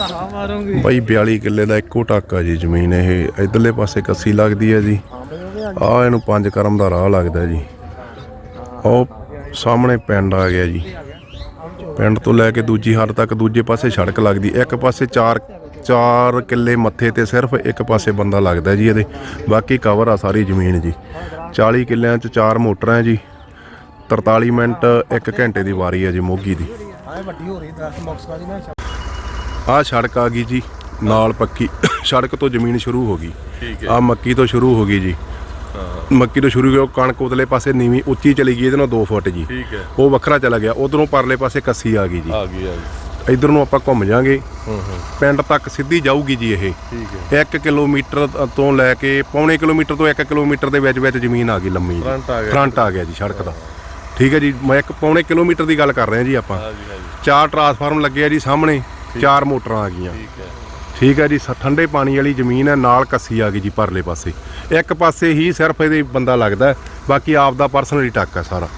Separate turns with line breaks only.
ਧਾਰਾ ਮਾਰੋਗੇ।
ਬਾਈ 42 ਕਿੱਲੇ ਦਾ ਇੱਕੋ ਟਾਕਾ ਜੀ ਜ਼ਮੀਨ ਇਹ। ਇਧਰਲੇ ਪਾਸੇ ਕੱਸੀ ਲੱਗਦੀ ਹੈ ਜੀ। ਆ ਇਹਨੂੰ ਪੰਜ ਕਰਮ ਦਾ ਰਾਹ ਲੱਗਦਾ ਜੀ। ਉਹ ਸਾਹਮਣੇ ਪਿੰਡ ਆ ਗਿਆ ਜੀ। ਪਿੰਡ ਤੋਂ ਲੈ ਕੇ ਦੂਜੀ ਹੱਦ ਤੱਕ ਦੂਜੇ ਪਾਸੇ ਸੜਕ ਲੱਗਦੀ। ਇੱਕ ਪਾਸੇ ਚਾਰ ਚਾਰ ਕਿੱਲੇ ਮੱਥੇ ਤੇ ਸਿਰਫ ਇੱਕ ਪਾਸੇ ਬੰਦਾ ਲੱਗਦਾ ਜੀ ਇਹਦੇ। ਬਾਕੀ ਕਵਰ ਆ ਸਾਰੀ ਜ਼ਮੀਨ ਜੀ। 40 ਕਿੱਲਿਆਂ ਚ ਚਾਰ ਮੋਟਰਾਂ ਹੈ ਜੀ। 43 ਮਿੰਟ 1 ਘੰਟੇ ਦੀ ਵਾਰੀ ਹੈ ਜੀ ਮੋਗੀ ਦੀ। ਆਹ ਸੜਕ ਆ ਗਈ ਜੀ ਨਾਲ ਪੱਕੀ। ਸੜਕ ਤੋਂ ਜ਼ਮੀਨ ਸ਼ੁਰੂ ਹੋ ਗਈ।
ਠੀਕ
ਆ ਮੱਕੀ ਤੋਂ ਸ਼ੁਰੂ ਹੋ ਗਈ ਜੀ। ਮੱਕੀ ਤੋਂ ਸ਼ੁਰੂ ਹੋ ਕਣਕ ਉਤਲੇ ਪਾਸੇ ਨੀਵੀਂ ਉੱਚੀ ਚਲੀ ਗਈ ਇਹਦੇ ਨਾਲ 2 ਫੁੱਟ ਜੀ।
ਠੀਕ ਹੈ।
ਉਹ ਵੱਖਰਾ ਚਲਾ ਗਿਆ ਉਧਰੋਂ ਪਰਲੇ ਪਾਸੇ ਕੱਸੀ ਆ ਗਈ ਜੀ।
ਆ ਗਈ ਆ ਗਈ।
ਇਧਰ ਨੂੰ ਆਪਾਂ ਘੁੰਮ ਜਾਾਂਗੇ।
ਹੂੰ ਹੂੰ।
ਪਿੰਡ ਤੱਕ ਸਿੱਧੀ ਜਾਊਗੀ ਜੀ ਇਹ।
ਠੀਕ ਹੈ।
1 ਕਿਲੋਮੀਟਰ ਤੋਂ ਲੈ ਕੇ ਪੌਣੇ ਕਿਲੋਮੀਟਰ ਤੋਂ 1 ਕਿਲੋਮੀਟਰ ਦੇ ਵਿੱਚ ਵਿੱਚ ਜ਼ਮੀਨ ਆ ਗਈ ਲੰਮੀ
ਫਰੰਟ ਆ ਗਿਆ।
ਫਰੰਟ ਆ ਗਿਆ ਜੀ ਸੜਕ ਦਾ। ਠੀਕ ਹੈ ਜੀ ਮੈਂ ਇੱਕ ਪੌਣੇ ਕਿਲੋਮੀਟਰ ਦੀ ਗੱਲ ਕਰ ਰਿਹਾ ਜੀ ਆਪਾਂ।
ਹਾਂ ਜੀ ਹਾਂ ਜੀ
ਚਾਰ ਟਰਾਂਸਫਾਰਮ ਲੱਗੇ ਆ ਜੀ ਸਾਹਮਣੇ। ਚਾਰ ਮੋਟਰਾਂ ਆ ਗਈਆਂ।
ਠੀਕ ਹੈ।
ਠੀਕ ਹੈ ਜੀ ਸ- ਠੰਡੇ ਪਾਣੀ ਵਾਲੀ ਜ਼ਮੀਨ ਹੈ ਨਾਲ ਕੱਸੀ ਆ ਗਈ ਜੀ ਪਰਲੇ ਪਾਸੇ। ਇੱਕ ਪਾਸੇ ਹੀ ਸਿਰਫ ਇਹਦੇ ਬੰਦਾ ਲੱਗਦਾ ਹੈ, ਬਾਕੀ ਆਪ ਦਾ ਪਰਸਨਲੀ ਟੱਕ ਹੈ ਸਾਰਾ।